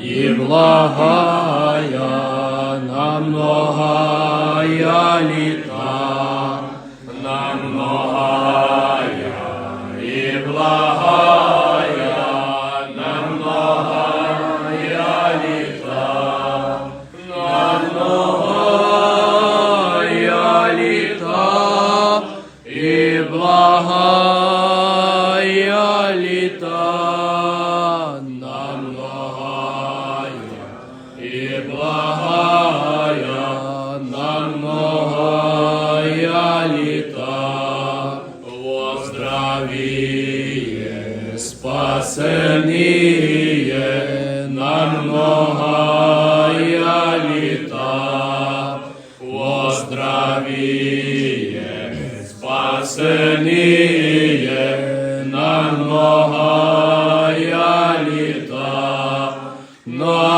и благая на многая лета, на многая и благая на многая лета, на многая лета и благая лета, благая на многая лета. Воздравие, спасение на многая лета. Воздравие, спасение на многая лета. На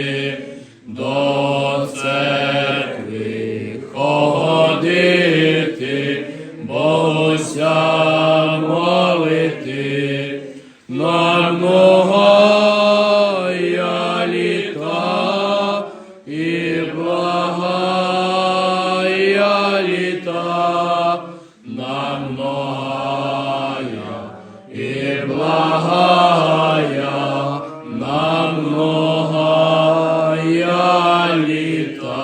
Молимося, молити на многая літа і благая літа, на многая і благая, на многая літа.